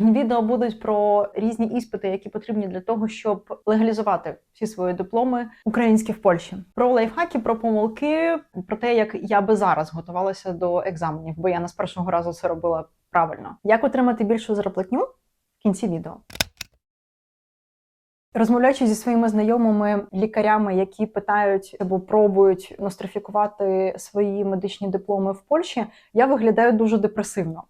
Відео будуть про різні іспити, які потрібні для того, щоб легалізувати всі свої дипломи українські в Польщі. Про лайфхаки, про помилки, про те, як я би зараз готувалася до екзаменів, бо я не з першого разу це робила правильно. Як отримати більшу зарплатню в кінці відео. Розмовляючи зі своїми знайомими лікарями, які питають або пробують нострифікувати свої медичні дипломи в Польщі, я виглядаю дуже депресивно.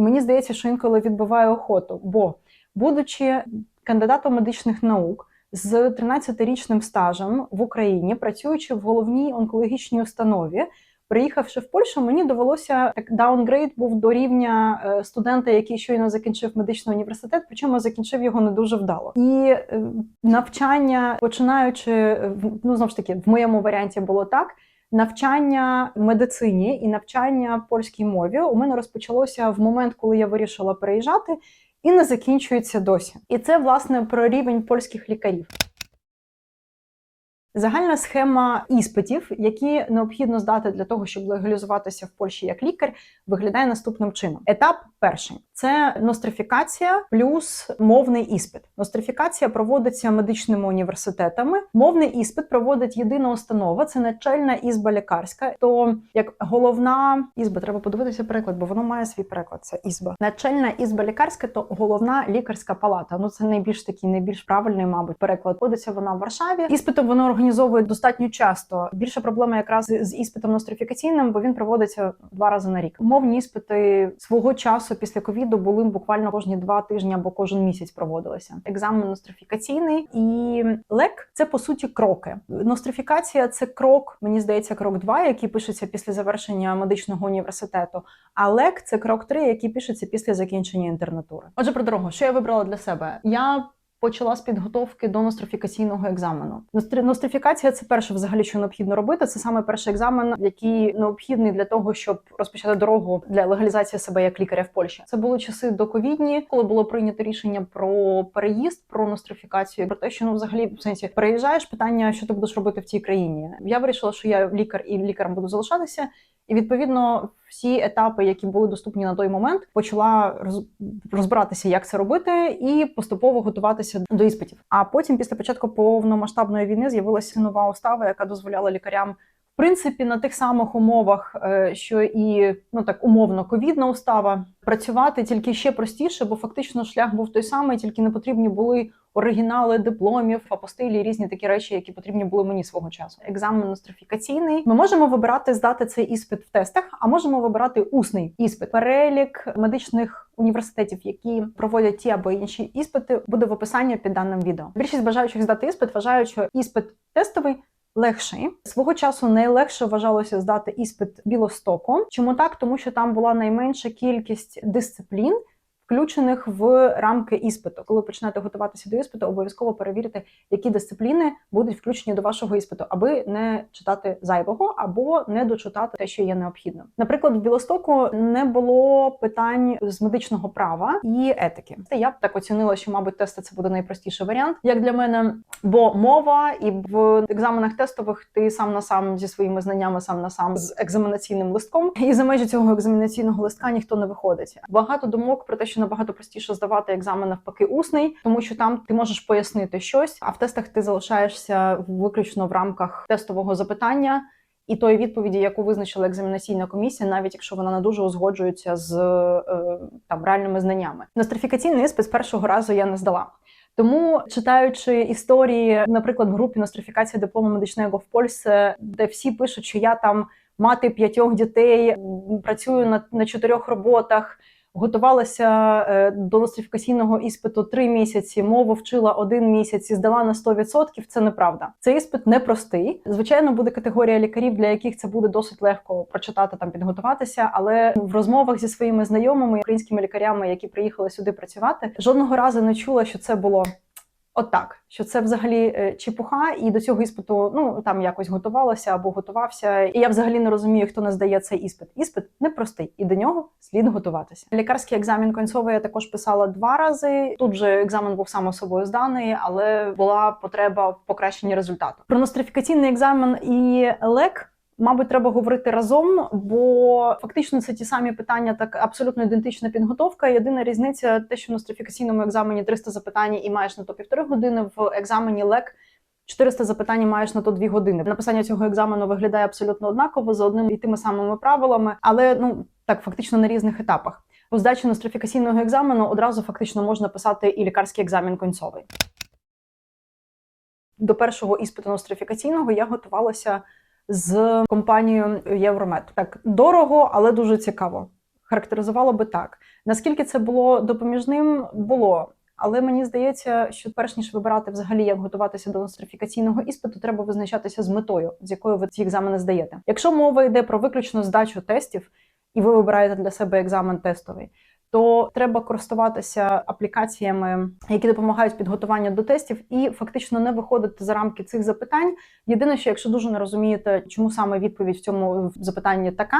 І мені здається, що інколи відбиває охоту. Бо, будучи кандидатом медичних наук з 13-річним стажем в Україні, працюючи в головній онкологічній установі, приїхавши в Польщу, мені довелося так даунгрейд був до рівня е, студента, який щойно закінчив медичний університет, причому закінчив його не дуже вдало. І е, навчання, починаючи ну знову ж таки, в моєму варіанті було так. Навчання медицині і навчання польській мові у мене розпочалося в момент, коли я вирішила переїжджати, і не закінчується досі. І це власне про рівень польських лікарів. Загальна схема іспитів, які необхідно здати для того, щоб легалізуватися в Польщі як лікар, виглядає наступним чином: етап перший це нострифікація плюс мовний іспит. Нострифікація проводиться медичними університетами. Мовний іспит проводить єдина установа. Це начальна ізба лікарська. То як головна ізба, треба подивитися переклад, бо воно має свій переклад. Це ізба. Начальна ізба лікарська, то головна лікарська палата. Ну це найбільш такий, найбільш правильний, мабуть, переклад. Водиться вона в Варшаві. Іспитом воно організовує достатньо часто. Більша проблема якраз з іспитом нострифікаційним, бо він проводиться два рази на рік. Мовні іспити свого часу після ковіду були буквально кожні два тижні або кожен місяць проводилися. Екзамен нострифікаційний і лек це по суті кроки. Нострифікація це крок, мені здається, крок 2, який пишеться після завершення медичного університету. А лек це крок 3, який пишеться після закінчення інтернатури. Отже, про дорогу, що я вибрала для себе? Я почала з підготовки до нострифікаційного екзамену. Ностри- Нострифікація це перше, взагалі, що необхідно робити. Це саме перший екзамен, який необхідний для того, щоб розпочати дорогу для легалізації себе як лікаря в Польщі. Це були часи доковідні, коли було прийнято рішення про переїзд, про нострифікацію, про те, що ну взагалі в сенсі переїжджаєш питання, що ти будеш робити в цій країні. Я вирішила, що я лікар і лікарем буду залишатися. І відповідно всі етапи, які були доступні на той момент, почала роз- розбиратися, як це робити, і поступово готуватися до іспитів. А потім, після початку повномасштабної війни, з'явилася нова устава, яка дозволяла лікарям. В принципі, на тих самих умовах, е, що і ну так умовно ковідна устава, працювати тільки ще простіше, бо фактично шлях був той самий, тільки не потрібні були оригінали дипломів, апостилі, різні такі речі, які потрібні були мені свого часу. Екзамен нострифікаційний. Ми можемо вибирати здати цей іспит в тестах, а можемо вибирати усний іспит. Перелік медичних університетів, які проводять ті або інші іспити, буде в описанні під даним відео. Більшість бажаючих здати іспит вважають, що іспит тестовий. Легший свого часу найлегше вважалося здати іспит білостоку. Чому так? Тому що там була найменша кількість дисциплін, включених в рамки іспиту. Коли почнете готуватися до іспиту, обов'язково перевірте, які дисципліни будуть включені до вашого іспиту, аби не читати зайвого або не дочитати те, що є необхідно. Наприклад, в Білостоку не було питань з медичного права і етики. Я б так оцінила, що, мабуть, тести це буде найпростіший варіант, як для мене. Бо мова і в екзаменах тестових ти сам на сам зі своїми знаннями, сам на сам з екзаменаційним листком, і за межі цього екзаменаційного листка ніхто не виходить. Багато думок про те, що набагато простіше здавати екзамен навпаки усний, тому що там ти можеш пояснити щось, а в тестах ти залишаєшся виключно в рамках тестового запитання. І тої відповіді, яку визначила екзаменаційна комісія, навіть якщо вона не дуже узгоджується з е, там реальними знаннями. Нострифікаційний іспит з першого разу я не здала. Тому, читаючи історії, наприклад, в групі нострифікація диплому медичного в Польщі, де всі пишуть, що я там мати п'ятьох дітей, працюю на, на чотирьох роботах. Готувалася е, до нострифікаційного іспиту три місяці, мову вчила один місяць і здала на 100%. Це неправда. Цей іспит непростий. Звичайно, буде категорія лікарів, для яких це буде досить легко прочитати там, підготуватися. Але в розмовах зі своїми знайомими українськими лікарями, які приїхали сюди працювати, жодного разу не чула, що це було. Отак, що це взагалі е, чепуха, і до цього іспиту ну там якось готувалася або готувався. І я взагалі не розумію, хто не здає цей іспит. Іспит непростий, і до нього слід готуватися. Лікарський екзамен концовий я також писала два рази. Тут же екзамен був само собою зданий, але була потреба в покращенні результату. Про нострифікаційний екзамен і лек мабуть, треба говорити разом, бо фактично це ті самі питання, так абсолютно ідентична підготовка. Єдина різниця, те, що на нострифікаційному екзамені 300 запитань і маєш на то півтори години, в екзамені ЛЕК 400 запитань маєш на то 2 години. Написання цього екзамену виглядає абсолютно однаково за одним і тими самими правилами, але ну так фактично на різних етапах. По здачі нострифікаційного екзамену одразу фактично можна писати і лікарський екзамен концовий. До першого іспиту нострифікаційного я готувалася з компанією Євромед. Так дорого, але дуже цікаво. Характеризувала би так. Наскільки це було допоміжним, було. Але мені здається, що перш ніж вибирати взагалі, як готуватися до нострифікаційного іспиту, треба визначатися з метою, з якою ви ці екзамени здаєте. Якщо мова йде про виключно здачу тестів, і ви вибираєте для себе екзамен тестовий, то треба користуватися аплікаціями, які допомагають підготуванню до тестів, і фактично не виходити за рамки цих запитань. Єдине, що якщо дуже не розумієте, чому саме відповідь в цьому запитанні така,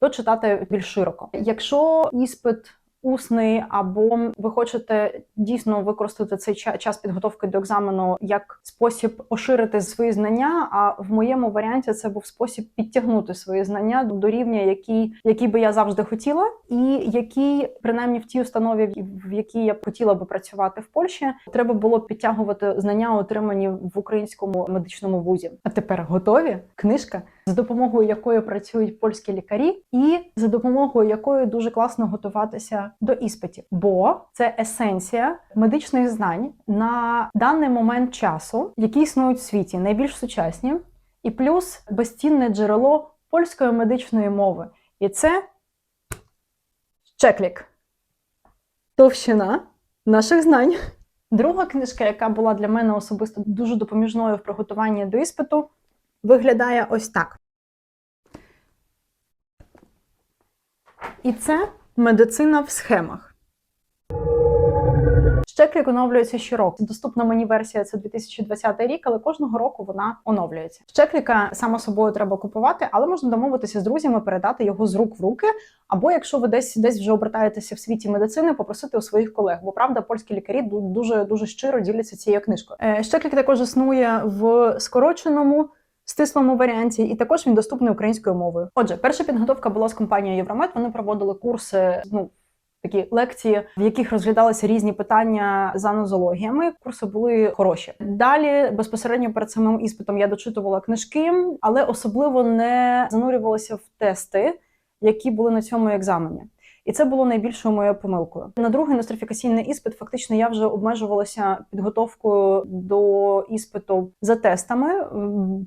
то читати більш широко. Якщо іспит усний, або ви хочете дійсно використати цей час підготовки до екзамену як спосіб поширити свої знання. А в моєму варіанті це був спосіб підтягнути свої знання до рівня, який, який би я завжди хотіла, і який, принаймні в тій установі, в якій я б хотіла би працювати в Польщі, треба було підтягувати знання, отримані в українському медичному вузі. А тепер готові книжка. За допомогою якої працюють польські лікарі, і за допомогою якої дуже класно готуватися до іспитів, бо це есенція медичних знань на даний момент часу, які існують в світі, найбільш сучасні, і плюс безцінне джерело польської медичної мови. І це чеклік. Товщина наших знань. Друга книжка, яка була для мене особисто дуже допоміжною в приготуванні до іспиту, виглядає ось так. І це медицина в схемах. Щеклік оновлюється щороку. Доступна мені версія це 2020 рік, але кожного року вона оновлюється. Щекліка само собою треба купувати, але можна домовитися з друзями, передати його з рук в руки. Або якщо ви десь десь вже обертаєтеся в світі медицини, попросити у своїх колег. Бо правда, польські лікарі дуже дуже щиро діляться цією книжкою. Е, Щеклік також існує в скороченому. Стислому варіанті, і також він доступний українською мовою. Отже, перша підготовка була з компанією Євромед. Вони проводили курси, ну такі лекції, в яких розглядалися різні питання за нозологіями. Курси були хороші. Далі безпосередньо перед самим іспитом я дочитувала книжки, але особливо не занурювалася в тести, які були на цьому екзамені. І це було найбільшою моєю помилкою. На другий нострифікаційний іспит фактично я вже обмежувалася підготовкою до іспиту за тестами,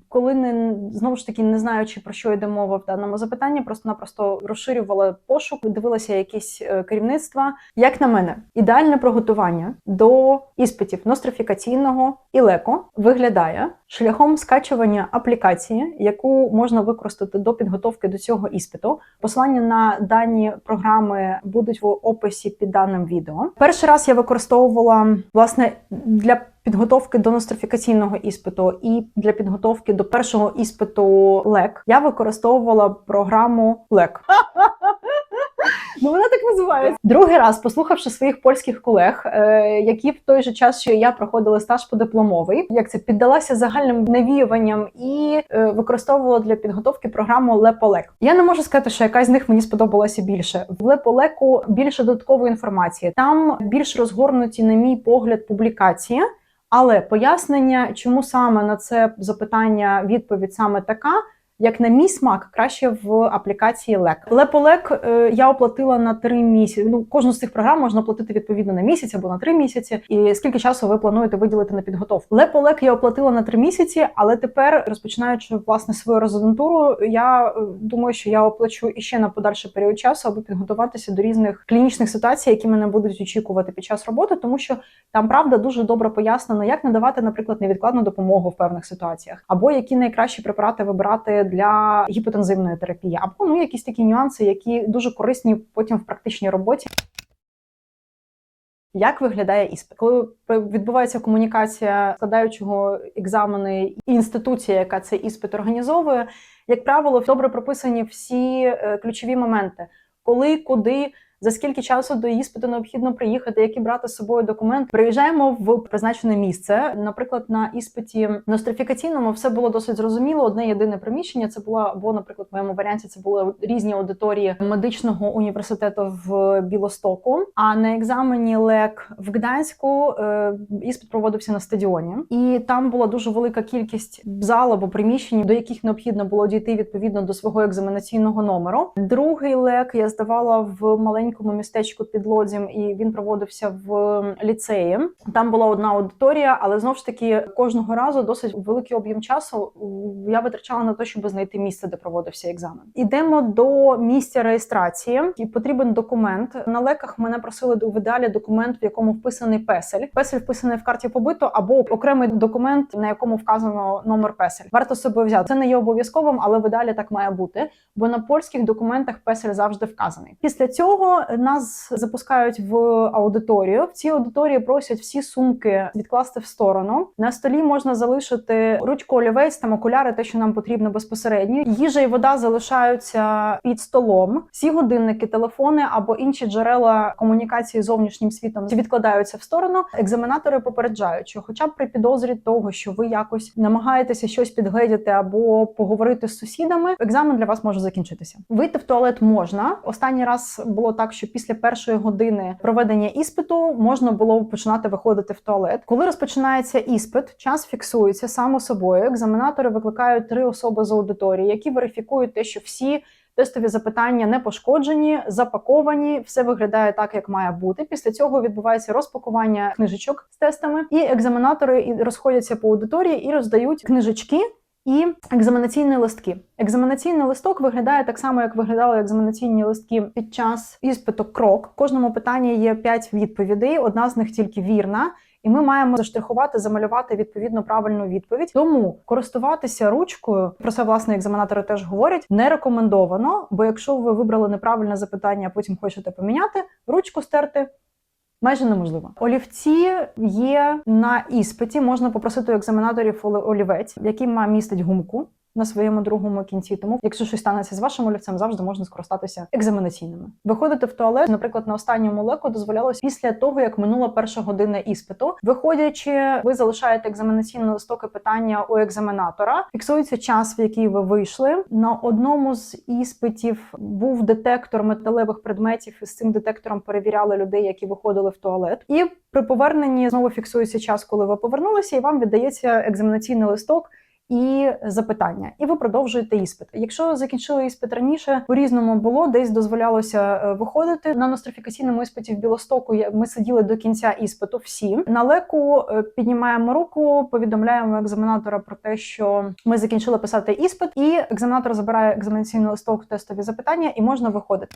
коли не знову ж таки не знаючи про що йде мова в даному запитанні, просто-напросто розширювала пошук, дивилася якісь е, керівництва. Як на мене, ідеальне приготування до іспитів нострифікаційного і леко виглядає шляхом скачування аплікації, яку можна використати до підготовки до цього іспиту. Посилання на дані програми будуть в описі під даним відео. Перший раз я використовувала власне для підготовки до нострифікаційного іспиту і для підготовки до першого іспиту ЛЕК. Я використовувала програму ЛЕК. Ну, вона так називається. Другий раз, послухавши своїх польських колег, е, які в той же час, що я проходила стаж подипломовий, як це піддалася загальним навіюванням і е, використовувала для підготовки програму Леполек. Я не можу сказати, що якась з них мені сподобалася більше. В Леполеку більше додаткової інформації. Там більш розгорнуті, на мій погляд, публікації. Але пояснення, чому саме на це запитання відповідь саме така, як на мій смак, краще в аплікації Лек. Леполек е, я оплатила на три місяці. Ну, кожну з цих програм можна оплатити відповідно на місяць або на три місяці. І скільки часу ви плануєте виділити на підготовку? Леполек я оплатила на три місяці, але тепер, розпочинаючи власне свою резидентуру, я е, думаю, що я оплачу іще на подальший період часу, аби підготуватися до різних клінічних ситуацій, які мене будуть очікувати під час роботи, тому що там правда дуже добре пояснено, як надавати, наприклад, невідкладну допомогу в певних ситуаціях, або які найкращі препарати вибирати для гіпотензивної терапії, або ну якісь такі нюанси, які дуже корисні потім в практичній роботі. Як виглядає іспит? Коли відбувається комунікація складаючого екзамени і інституція, яка цей іспит організовує, як правило, добре прописані всі е, ключові моменти, коли, куди за скільки часу до іспиту необхідно приїхати, які брати з собою документ. Приїжджаємо в призначене місце. Наприклад, на іспиті нострифікаційному все було досить зрозуміло. Одне єдине приміщення. Це було або, наприклад, в моєму варіанті це були різні аудиторії медичного університету в Білостоку. А на екзамені ЛЕК в Гданську е, іспит проводився на стадіоні, і там була дуже велика кількість зал або приміщень, до яких необхідно було дійти відповідно до свого екзаменаційного номеру. Другий лек я здавала в маленькому містечку під Лодзем, і він проводився в ліцеї. Там була одна аудиторія, але знову ж таки кожного разу досить великий об'єм часу я витрачала на те, щоб знайти місце, де проводився екзамен. Ідемо до місця реєстрації, і потрібен документ. На леках мене просили в ідеалі документ, в якому вписаний песель. Песель вписаний в карті побиту або окремий документ, на якому вказано номер песель. Варто собою взяти. Це не є обов'язковим, але в ідеалі так має бути. Бо на польських документах песель завжди вказаний. Після цього нас запускають в аудиторію. В цій аудиторії просять всі сумки відкласти в сторону. На столі можна залишити ручку олівець, там окуляри, те, що нам потрібно безпосередньо. Їжа і вода залишаються під столом. Всі годинники, телефони або інші джерела комунікації з зовнішнім світом відкладаються в сторону. Екзаменатори попереджають, що, хоча б при підозрі того, що ви якось намагаєтеся щось підгледіти або поговорити з сусідами, екзамен для вас може закінчитися. Вийти в туалет можна. Останній раз було так, що після першої години проведення іспиту можна було починати виходити в туалет. Коли розпочинається іспит, час фіксується само собою. Екзаменатори викликають три особи з аудиторії, які верифікують те, що всі. Тестові запитання не пошкоджені, запаковані, все виглядає так, як має бути. Після цього відбувається розпакування книжечок з тестами, і екзаменатори розходяться по аудиторії і роздають книжечки і екзаменаційні листки. Екзаменаційний листок виглядає так само, як виглядали екзаменаційні листки під час іспиту крок. Кожному питанні є 5 відповідей, одна з них тільки вірна. І ми маємо заштрихувати, замалювати відповідно правильну відповідь. Тому користуватися ручкою, про це власне екзаменатори теж говорять, не рекомендовано. Бо якщо ви вибрали неправильне запитання, а потім хочете поміняти, ручку стерти майже неможливо. Олівці є на іспиті. Можна попросити у екзаменаторів олівець, який містить гумку на своєму другому кінці. Тому, якщо щось станеться з вашим олівцем, завжди можна скористатися екзаменаційними. Виходити в туалет, наприклад, на останньому леку дозволялось після того, як минула перша година іспиту. Виходячи, ви залишаєте екзаменаційні листоки питання у екзаменатора. Фіксується час, в який ви вийшли. На одному з іспитів був детектор металевих предметів, і з цим детектором перевіряли людей, які виходили в туалет. І при поверненні знову фіксується час, коли ви повернулися, і вам віддається екзаменаційний листок і запитання, і ви продовжуєте іспит. Якщо закінчили іспит раніше, по різному було десь дозволялося е, виходити на нострифікаційному іспиті в Білостоку. Ми сиділи до кінця іспиту. Всі на леку е, піднімаємо руку, повідомляємо екзаменатора про те, що ми закінчили писати іспит, і екзаменатор забирає екзаменаційний листок, тестові запитання, і можна виходити.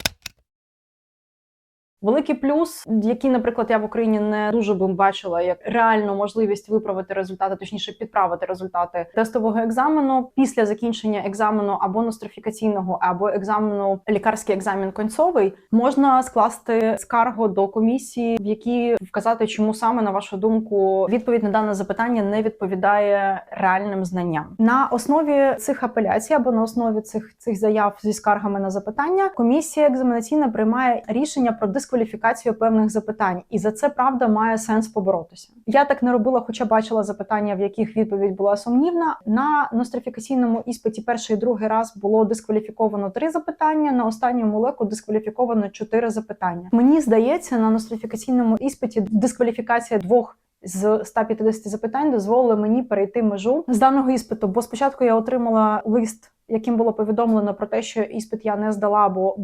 Великий плюс, який, наприклад, я в Україні не дуже би бачила як реальну можливість виправити результати, точніше підправити результати тестового екзамену після закінчення екзамену або нострифікаційного, або екзамену лікарський екзамен концовий, можна скласти скаргу до комісії, в якій вказати, чому саме на вашу думку відповідь на дане запитання не відповідає реальним знанням. На основі цих апеляцій або на основі цих цих заяв зі скаргами на запитання комісія екзаменаційна приймає рішення про дискваліфікацію дискваліфікацію певних запитань, і за це правда має сенс поборотися. Я так не робила, хоча бачила запитання, в яких відповідь була сумнівна. На нострифікаційному іспиті перший і другий раз було дискваліфіковано три запитання. На останньому леку дискваліфіковано чотири запитання. Мені здається, на нострифікаційному іспиті дискваліфікація двох. З 150 запитань дозволили мені перейти межу з даного іспиту. Бо спочатку я отримала лист яким було повідомлено про те, що іспит я не здала, бо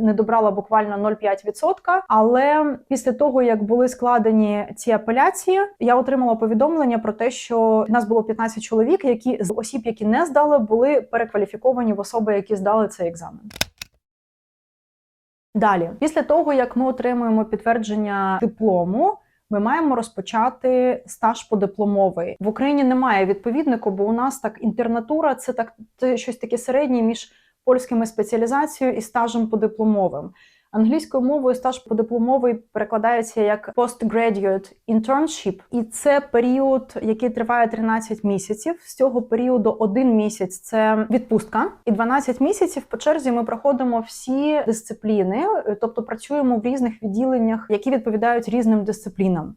не добрала буквально 0,5%. Але після того, як були складені ці апеляції, я отримала повідомлення про те, що нас було 15 чоловік, які з осіб, які не здали, були перекваліфіковані в особи, які здали цей екзамен. Далі, після того як ми отримуємо підтвердження диплому, ми маємо розпочати стаж подипломовий. В Україні немає відповіднику, бо у нас так інтернатура це так це щось таке середнє між польськими спеціалізацією і стажем подипломовим. Англійською мовою стаж подипломовий перекладається як postgraduate internship, і це період, який триває 13 місяців. З цього періоду один місяць це відпустка, і 12 місяців по черзі ми проходимо всі дисципліни, тобто працюємо в різних відділеннях, які відповідають різним дисциплінам.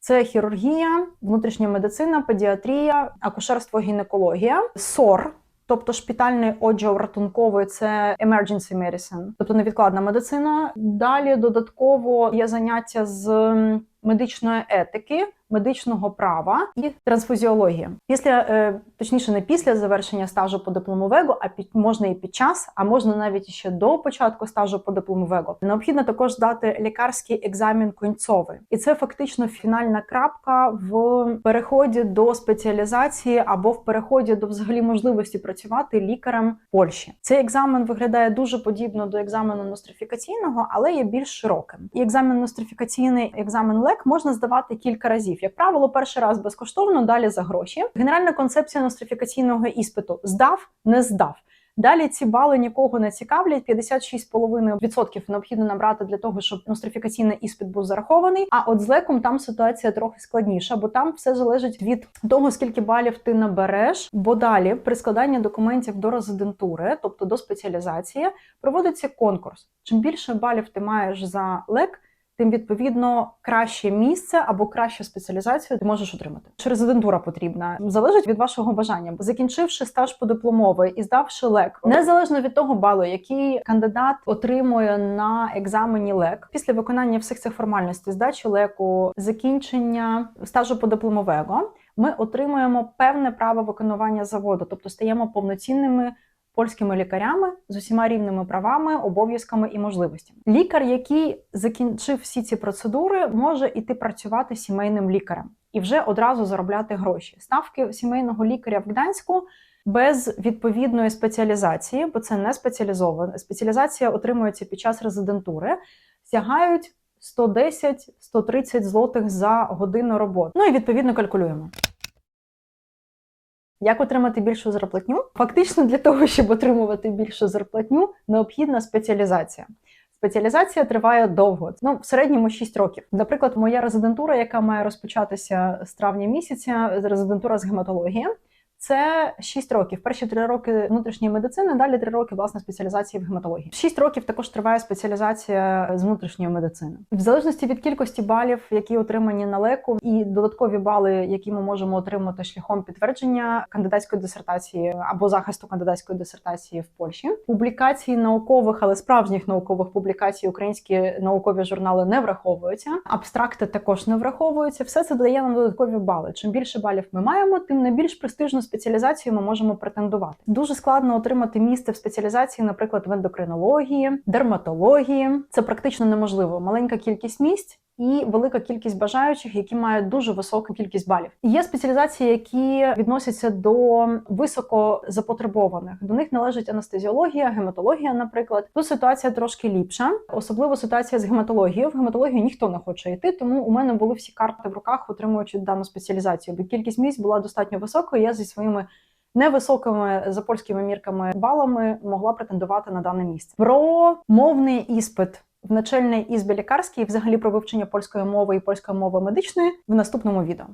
Це хірургія, внутрішня медицина, педіатрія, акушерство, гінекологія, СОР. Тобто шпітальний одяг ратунковий це emergency medicine, тобто невідкладна медицина. Далі додатково є заняття з медичної етики, медичного права і трансфузіології. Після е, точніше, не після завершення стажу по дипломовего, а під можна і під час, а можна навіть ще до початку стажу по дипломовего. Необхідно також здати лікарський екзамен кінцовий, і це фактично фінальна крапка в переході до спеціалізації або в переході до взагалі можливості працювати лікарем Польщі. Цей екзамен виглядає дуже подібно до екзамену нострифікаційного, але є більш широким. І екзамен нострифікаційний, екзамен ЛЕК можна здавати кілька разів. Як правило, перший раз безкоштовно, далі за гроші. Генеральна концепція нострифікаційного іспиту здав, не здав. Далі ці бали нікого не цікавлять. 56,5% необхідно набрати для того, щоб нострифікаційний іспит був зарахований. А от з леком там ситуація трохи складніша, бо там все залежить від того, скільки балів ти набереш. Бо далі при складанні документів до резидентури, тобто до спеціалізації, проводиться конкурс. Чим більше балів ти маєш за лек. Тим відповідно краще місце або кращу спеціалізацію ти можеш отримати. Чи резидентура потрібна залежить від вашого бажання. Закінчивши стаж подипломовий і здавши лек, незалежно від того балу, який кандидат отримує на екзамені лек, після виконання всіх цих формальностей, здачі леку, закінчення стажу подипломового, ми отримуємо певне право виконування заводу, тобто стаємо повноцінними польськими лікарями з усіма рівними правами, обов'язками і можливостями. Лікар, який закінчив всі ці процедури, може іти працювати сімейним лікарем і вже одразу заробляти гроші. Ставки сімейного лікаря в Гданську. Без відповідної спеціалізації, бо це не спеціалізована спеціалізація отримується під час резидентури, сягають 110-130 злотих за годину роботи. Ну і відповідно калькулюємо. Як отримати більшу зарплатню? Фактично, для того, щоб отримувати більшу зарплатню, необхідна спеціалізація. Спеціалізація триває довго, ну в середньому 6 років. Наприклад, моя резидентура, яка має розпочатися з травня місяця, резидентура з гематології. Це 6 років. Перші 3 роки внутрішньої медицини, далі 3 роки власне спеціалізації в гематології. 6 років також триває спеціалізація з внутрішньої медицини. В залежності від кількості балів, які отримані на леку, і додаткові бали, які ми можемо отримати шляхом підтвердження кандидатської дисертації або захисту кандидатської дисертації в Польщі. Публікації наукових, але справжніх наукових публікацій українські наукові журнали не враховуються. Абстракти також не враховуються. Все це дає нам додаткові бали. Чим більше балів ми маємо, тим на більш престижну спеціалізацію ми можемо претендувати. Дуже складно отримати місце в спеціалізації, наприклад, в ендокринології, дерматології. Це практично неможливо. Маленька кількість місць. І велика кількість бажаючих, які мають дуже високу кількість балів. Є спеціалізації, які відносяться до високо запотребованих. До них належить анестезіологія, гематологія, наприклад. Тут ситуація трошки ліпша, особливо ситуація з гематологією. В гематологію ніхто не хоче йти, тому у мене були всі карти в руках, отримуючи дану спеціалізацію. Бо кількість місць була достатньо високою. Я зі своїми невисокими за польськими мірками балами могла претендувати на дане місце. Про мовний іспит в начальній ізбі лікарській, взагалі про вивчення польської мови і польської мови медичної в наступному відео.